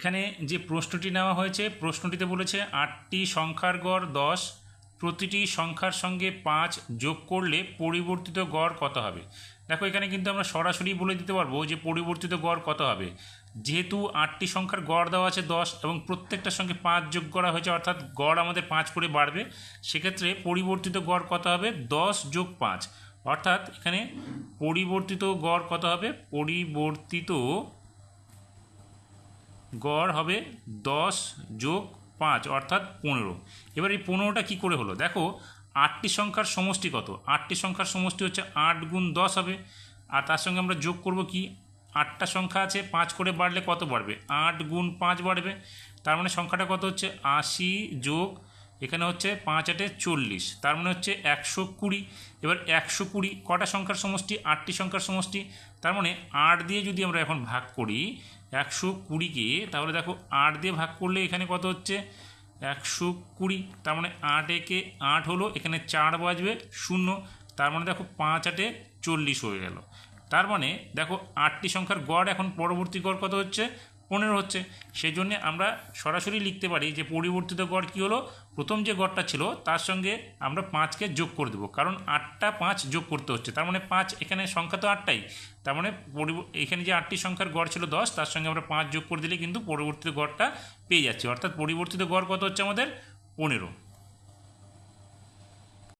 এখানে যে প্রশ্নটি নেওয়া হয়েছে, প্রশ্নটিতে বলেছে, আটটি সংখ্যার গড় দশ, প্রতিটি সংখ্যার সঙ্গে পাঁচ যোগ করলে পরিবর্তিত গড় কত হবে? দেখো, এখানে কিন্তু আমরা সরাসরি বলে দিতে পারব যে পরিবর্তিত গড় কত হবে। যেহেতু আটটি সংখ্যার গড় দেওয়া আছে দশ এবং প্রত্যেকটার সঙ্গে পাঁচ যোগ করা হয়েছে, অর্থাৎ গড় আমাদের পাঁচ করে বাড়বে, সেক্ষেত্রে পরিবর্তিত গড় কত হবে? দশ যোগ পাঁচ। অর্থাৎ এখানে পরিবর্তিত গড় কত হবে? পরিবর্তিত গড় হবে দশ যোগ পাঁচ, অর্থাৎ পনেরো। এবার এই পনেরোটা কী করে হলো? দেখো, আটটি সংখ্যার সমষ্টি কত? আটটি সংখ্যার সমষ্টি হচ্ছে আট গুণ দশ হবে। আর তার সঙ্গে আমরা যোগ করব কি? আটটা সংখ্যা আছে, পাঁচ করে বাড়লে কত বাড়বে? আট গুণ পাঁচ বাড়বে। তার মানে সংখ্যাটা কত হচ্ছে? আশি যোগ এখানে হচ্ছে পাঁচ আটে চল্লিশ, তার মানে হচ্ছে একশো কুড়ি। এবার একশো কুড়ি, কটা সংখ্যার সমষ্টি? আটটি সংখ্যার সমষ্টি। তার মানে আট দিয়ে যদি আমরা এখন ভাগ করি, একশো কুড়িকে, তাহলে দেখো আট দিয়ে ভাগ করলে এখানে কত হচ্ছে? একশো কুড়ি। তার মানে আট একে আট হলো, এখানে চার বাজবে শূন্য। তার মানে দেখো পাঁচ আটে চল্লিশ হয়ে গেল। তার মানে দেখো আটটি সংখ্যার গড় এখন পরবর্তী গড় কত হচ্ছে? পনেরো হচ্ছে। সেই জন্যে আমরা সরাসরি লিখতে পারি যে পরিবর্তিত গড় কী হলো? প্রথম যে গড়টা ছিল, তার সঙ্গে আমরা পাঁচকে যোগ করে দেবো। কারণ আটটা পাঁচ যোগ করতে হচ্ছে। তার মানে পাঁচ, এখানে সংখ্যা তো আটটাই। তার মানে এখানে যে আটটি সংখ্যার গড় ছিল দশ, তার সঙ্গে আমরা পাঁচ যোগ করে দিলে কিন্তু পরিবর্তিত গড়টা পেয়ে যাচ্ছি। অর্থাৎ পরিবর্তিত গড় কত হচ্ছে আমাদের? পনেরো।